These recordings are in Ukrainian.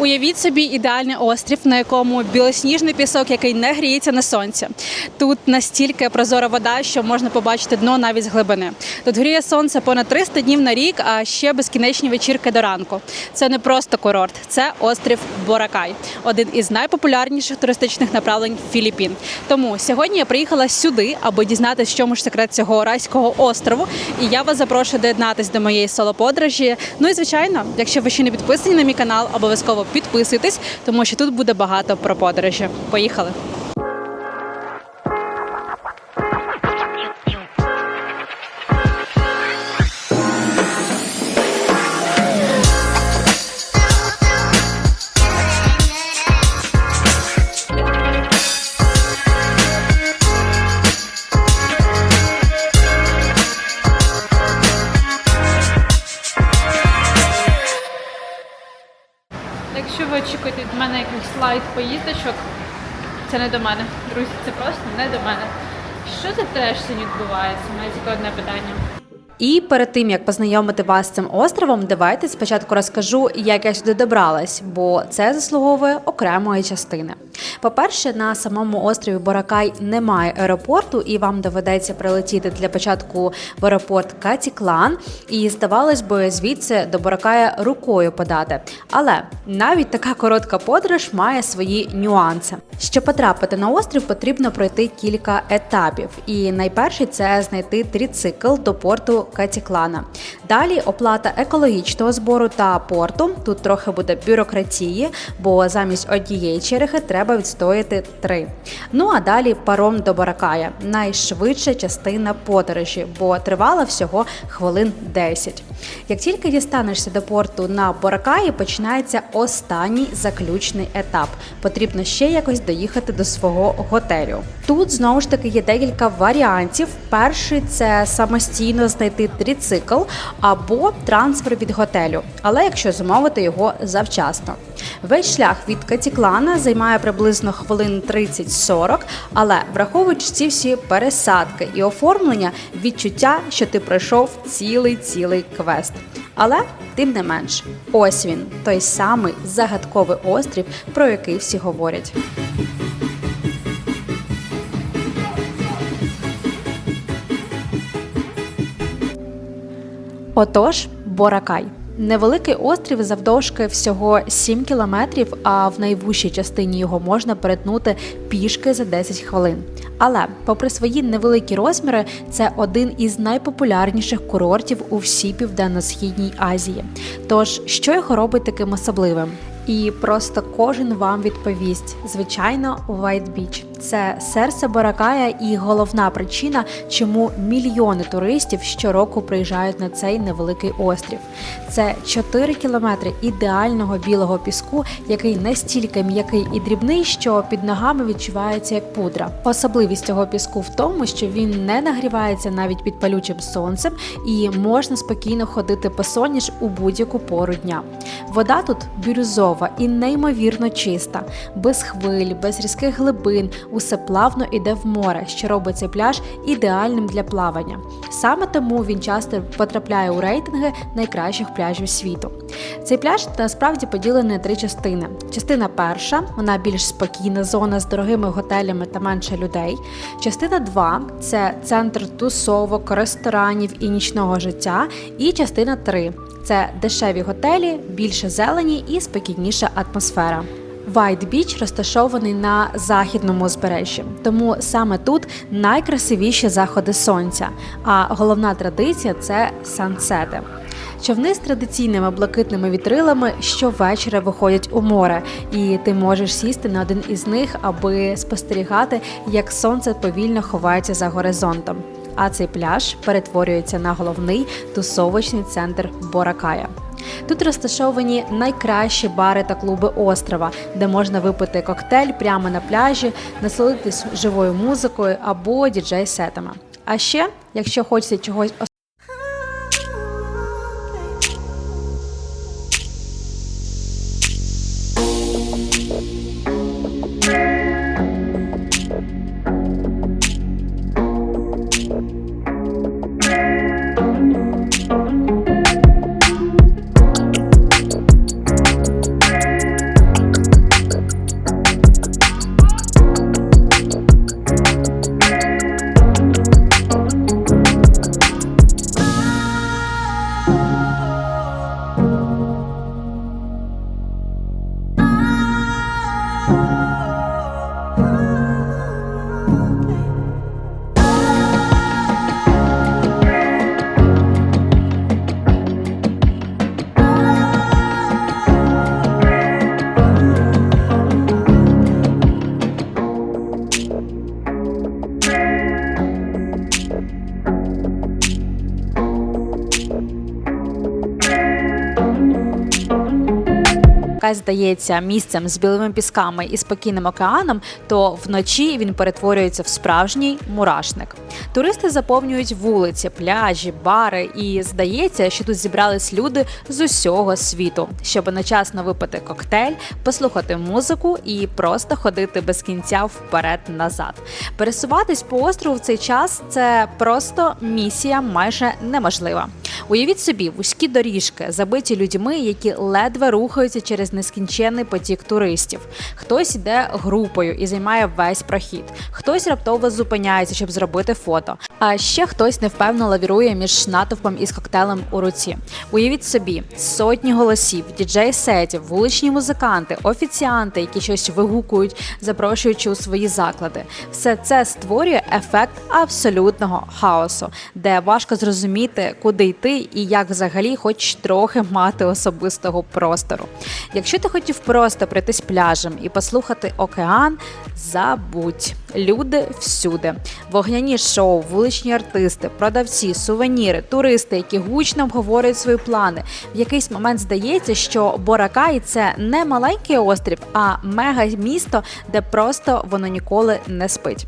Уявіть собі ідеальний острів, на якому білосніжний пісок, який не гріється на сонці. Тут настільки прозора вода, що можна побачити дно навіть з глибини. Тут гріє сонце понад 300 днів на рік, а ще безкінечні вечірки до ранку. Це не просто курорт, це острів Боракай, один із найпопулярніших туристичних направлень Філіппін. Тому сьогодні я приїхала сюди, аби дізнатися, в чому ж секрет цього райського острову. І я вас запрошую доєднатись до моєї соло-подорожі. Ну і звичайно, якщо ви ще не підписані на мій канал, обов'язково підписуйтесь, тому що тут буде багато про подорожі. Поїхали! Якщо ви очікуєте від мене якихось слайд поїздочок, це не до мене. Друзі, це просто не до мене. Що за треш сьогодні відбувається? Мене тільки одне питання. І перед тим як познайомити вас з цим островом, давайте спочатку розкажу, як я сюди добралась, бо це заслуговує окремої частини. По-перше, на самому острові Боракай немає аеропорту, і вам доведеться прилетіти для початку в аеропорт Катіклан. І здавалось би, звідси до Боракая рукою подати. Але навіть така коротка подорож має свої нюанси. Щоб потрапити на острів, потрібно пройти кілька етапів. І найперший це знайти трицикл до порту Катіклана. Далі оплата екологічного збору та порту. Тут трохи буде бюрократії, бо замість однієї черги треба відстояти три. Ну а далі паром до Баракая. Найшвидша частина подорожі, бо тривала всього хвилин 10. Як тільки дістанешся до порту на Боракаї, починається останній заключний етап. Потрібно ще якось доїхати до свого готелю. Тут знову ж таки є декілька варіантів. Перший це самостійно знайти трицикл або трансфер від готелю, але якщо замовити його завчасно. Весь шлях від Катіклана займає приблизно хвилин 30-40, але враховуючи ці всі пересадки і оформлення, відчуття, що ти пройшов цілий цілий квест. Але тим не менш, ось він, той самий загадковий острів, про який всі говорять. Отож, Боракай. Невеликий острів завдовжки всього 7 кілометрів, а в найвужчій частині його можна перетнути пішки за 10 хвилин. Але, попри свої невеликі розміри, це один із найпопулярніших курортів у всій південно-східній Азії. Тож, що його робить таким особливим? І просто кожен вам відповість. Звичайно, White Beach. Це серце Боракая і головна причина, чому мільйони туристів щороку приїжджають на цей невеликий острів. Це 4 кілометри ідеального білого піску, який настільки м'який і дрібний, що під ногами відчувається як пудра. Особливість цього піску в тому, що він не нагрівається навіть під палючим сонцем, і можна спокійно ходити по соняш у будь-яку пору дня. Вода тут бірюзова і неймовірно чиста, без хвиль, без різких глибин, усе плавно іде в море, що робить цей пляж ідеальним для плавання. Саме тому він часто потрапляє у рейтинги найкращих пляжів світу. Цей пляж насправді поділений на три частини. Частина перша, вона більш спокійна зона з дорогими готелями та менше людей. Частина 2 – це центр тусовок, ресторанів і нічного життя. І частина 3 – це дешеві готелі, більше зелені і спокійніша атмосфера. White Beach розташований на західному узбережжі, тому саме тут найкрасивіші заходи сонця. А головна традиція це сансети. Човни з традиційними блакитними вітрилами щовечора виходять у море, і ти можеш сісти на один із них, аби спостерігати, як сонце повільно ховається за горизонтом. А цей пляж перетворюється на головний тусовочний центр Боракая. Тут розташовані найкращі бари та клуби острова, де можна випити коктейль прямо на пляжі, насолодитись живою музикою або діджей-сетами. А ще, якщо хочеться чогось Боракай здається місцем з білими пісками і спокійним океаном, то вночі він перетворюється в справжній мурашник. Туристи заповнюють вулиці, пляжі, бари, і здається, що тут зібрались люди з усього світу, щоб одночасно випити коктейль, послухати музику і просто ходити без кінця вперед-назад. Пересуватись по острову в цей час це просто місія майже неможлива. Уявіть собі, вузькі доріжки, забиті людьми, які ледве рухаються через нескінченний потік туристів. Хтось йде групою і займає весь прохід, хтось раптово зупиняється, щоб зробити фото. А ще хтось невпевно лавірує між натовпом із коктейлем у руці. Уявіть собі, сотні голосів, діджей-сетів, вуличні музиканти, офіціанти, які щось вигукують, запрошуючи у свої заклади. Все це створює ефект абсолютного хаосу, де важко зрозуміти, куди йти і як взагалі хоч трохи мати особистого простору. Якщо ти хотів просто пройтись пляжем і послухати океан, забудь. Люди всюди. Вогняні шоу, вуличні артисти, продавці, сувеніри, туристи, які гучно обговорюють свої плани. В якийсь момент здається, що Боракай це не маленький острів, а мега місто, де просто воно ніколи не спить.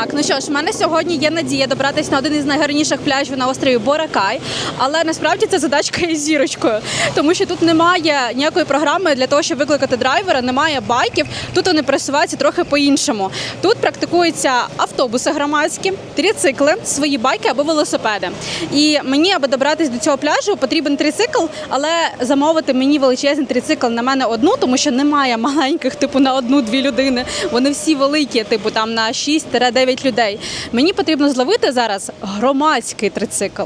Так, ну що ж, в мене сьогодні є надія добратися на один із найгарніших пляжів на острові Боракай, але насправді це задачка із зірочкою, тому що тут немає ніякої програми для того, щоб викликати драйвера, немає байків. Тут вони пересуваються трохи по-іншому. Тут практикуються автобуси громадські, трицикли, свої байки або велосипеди. І мені, аби добратися до цього пляжу, потрібен трицикл, але замовити мені величезний трицикл на мене одну, тому що немає маленьких, типу на одну-дві людини. Вони всі великі, типу там на 6-9 людей. Мені потрібно зловити зараз громадський трицикл.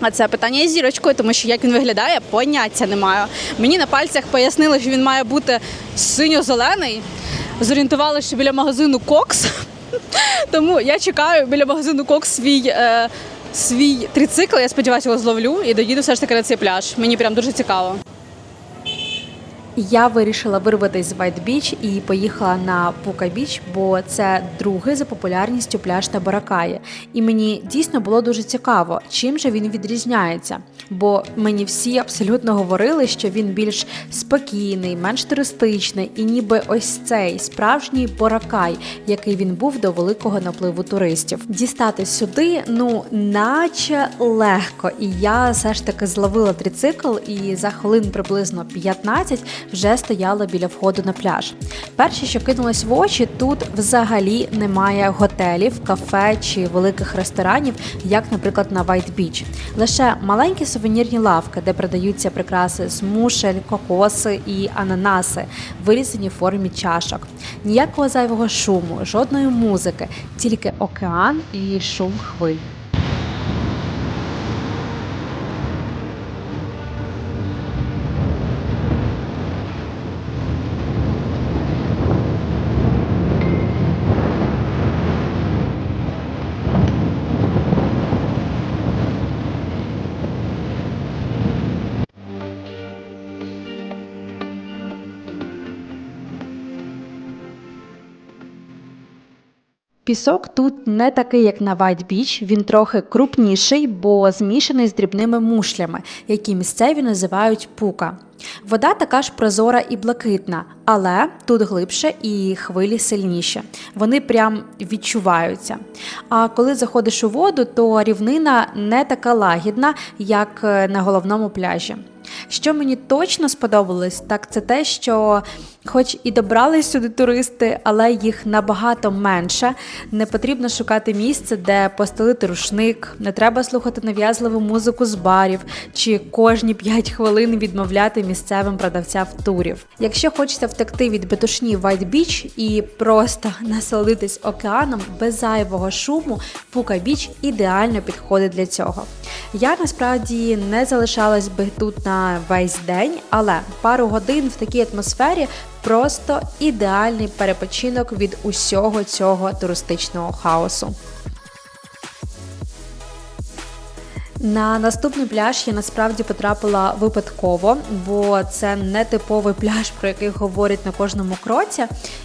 А це питання із зірочкою, тому що як він виглядає, поняття не маю. Мені на пальцях пояснили, що він має бути синьо-зелений. Зорієнтували, що біля магазину Кокс. Тому я чекаю біля магазину Кокс свій. Е, Свій трицикл, я сподіваюся, його зловлю і доїду все ж таки на цей пляж. Мені прям дуже цікаво. Я вирішила вирватися з White Beach і поїхала на Пука Біч, бо це другий за популярністю пляж та Баракаї. І мені дійсно було дуже цікаво, чим же він відрізняється. Бо мені всі абсолютно говорили, що він більш спокійний, менш туристичний, і ніби ось цей справжній Боракай, який він був до великого напливу туристів. Дістати сюди, ну наче легко. І я все ж таки зловила трицикл, і за хвилин приблизно 15 вже стояла біля входу на пляж. Перше, що кинулось в очі, тут взагалі немає готелів, кафе чи великих ресторанів, як, наприклад, на White Beach. Лише маленькі сувенірні лавки, де продаються прикраси з мушель, кокоси і ананаси, вирізані в формі чашок. Ніякого зайвого шуму, жодної музики, тільки океан і шум хвиль. Пісок тут не такий, як на Beach, він трохи крупніший, бо змішаний з дрібними мушлями, які місцеві називають пука. Вода така ж прозора і блакитна, але тут глибше і хвилі сильніші. Вони прям відчуваються. А коли заходиш у воду, то рівнина не така лагідна, як е, на головному пляжі. Що мені точно сподобалось, так це те, що хоч і добрались сюди туристи, але їх набагато менше. Не потрібно шукати місце, де постелити рушник, не треба слухати нав'язливу музику з барів чи кожні 5 хвилин відмовляти місцевим продавцям турів. Якщо хочеться втекти від бетушні White Beach і просто насолодитись океаном без зайвого шуму, Пука Біч ідеально підходить для цього. Я насправді не залишалась би тут на весь день, але пару годин в такій атмосфері просто ідеальний перепочинок від усього цього туристичного хаосу. На наступний пляж я насправді потрапила випадково, бо це не типовий пляж, про який говорять на кожному кроці.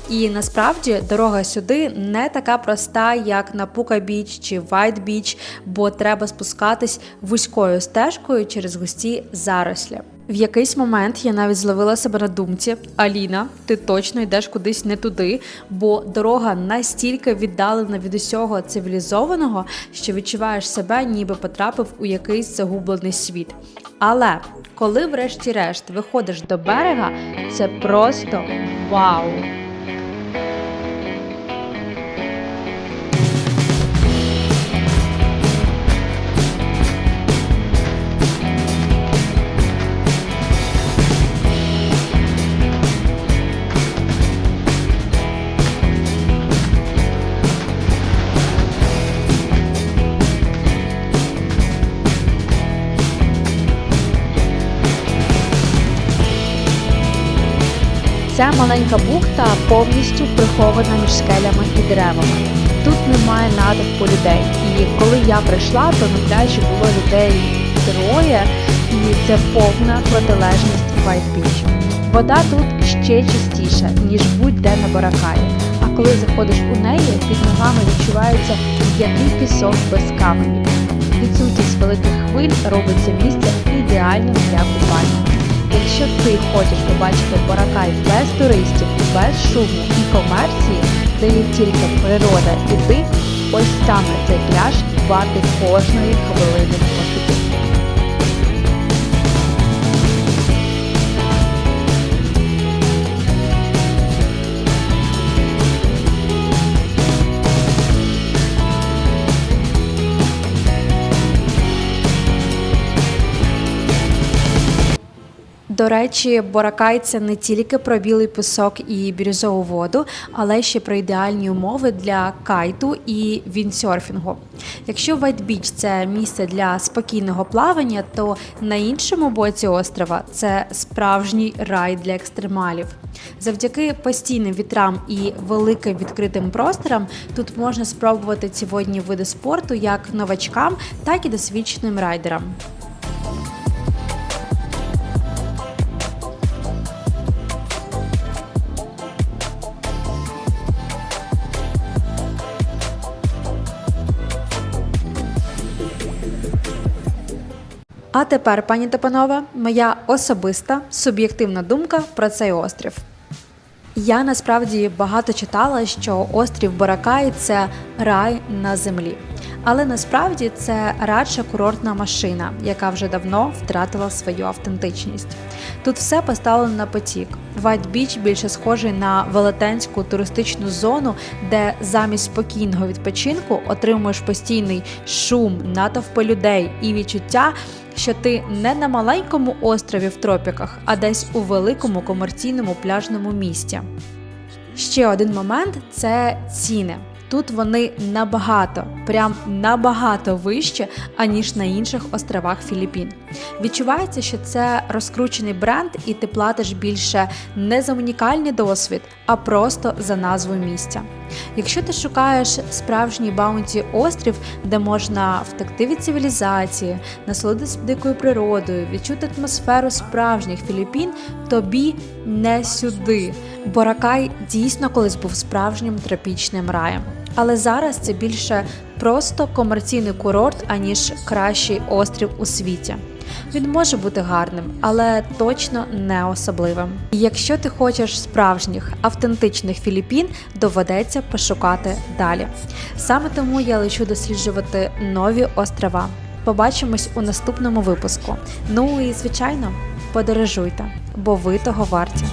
І насправді дорога сюди не така проста, як на Пука Біч чи Вайт Біч, бо треба спускатись вузькою стежкою через густі зарослі. В якийсь момент я навіть зловила себе на думці: Аліна, ти точно йдеш кудись не туди, бо дорога настільки віддалена від усього цивілізованого, що відчуваєш себе, ніби потрапив у якийсь загублений світ. Але коли, врешті-решт, виходиш до берега, це просто вау! Ця маленька бухта повністю прихована між скелями і деревами. Тут немає натовпу людей. І коли я прийшла, то на пляжі було людей троє, і це повна протилежність White. Вода тут ще чистіша, ніж будь-де на Баракаї. А коли заходиш у неї, під ногами відчувається м'який пісок без каменів. Відсутність великих хвиль робить це місце ідеальним для купання. Якщо ти хочеш побачити Боракай без туристів, без шуму і комерції, де є тільки природа і ти, ось саме цей пляж вартий кожної хвилини пошуку. До речі, Боракай це не тільки про білий пісок і бірюзову воду, але ще про ідеальні умови для кайту і віндсерфінгу. Якщо Beach – це місце для спокійного плавання, то на іншому боці острова це справжній рай для екстремалів. Завдяки постійним вітрам і великим відкритим просторам тут можна спробувати ці водні види спорту як новачкам, так і досвідченим райдерам. А тепер, пані та панове, моя особиста суб'єктивна думка про цей острів. Я насправді багато читала, що острів Боракай це рай на землі. Але насправді це радше курортна машина, яка вже давно втратила свою автентичність. Тут все поставлено на потік. Beach більше схожий на велетенську туристичну зону, де замість спокійного відпочинку отримуєш постійний шум, натовпи людей і відчуття, що ти не на маленькому острові в тропіках, а десь у великому комерційному пляжному місті. Ще один момент це ціни. Тут вони набагато, прям набагато вище, аніж на інших островах Філіппін. Відчувається, що це розкручений бренд, і ти платиш більше не за унікальний досвід, а просто за назву місця. Якщо ти шукаєш справжній баунті острів, де можна втекти від цивілізації, насолодитися дикою природою, відчути атмосферу справжніх Філіппін, тобі не сюди. Боракай дійсно колись був справжнім тропічним раєм. Але зараз це більше просто комерційний курорт, аніж кращий острів у світі. Він може бути гарним, але точно не особливим. І якщо ти хочеш справжніх автентичних Філіппін, доведеться пошукати далі. Саме тому я лечу досліджувати нові острова. Побачимось у наступному випуску. Ну і звичайно, подорожуйте, бо ви того варті.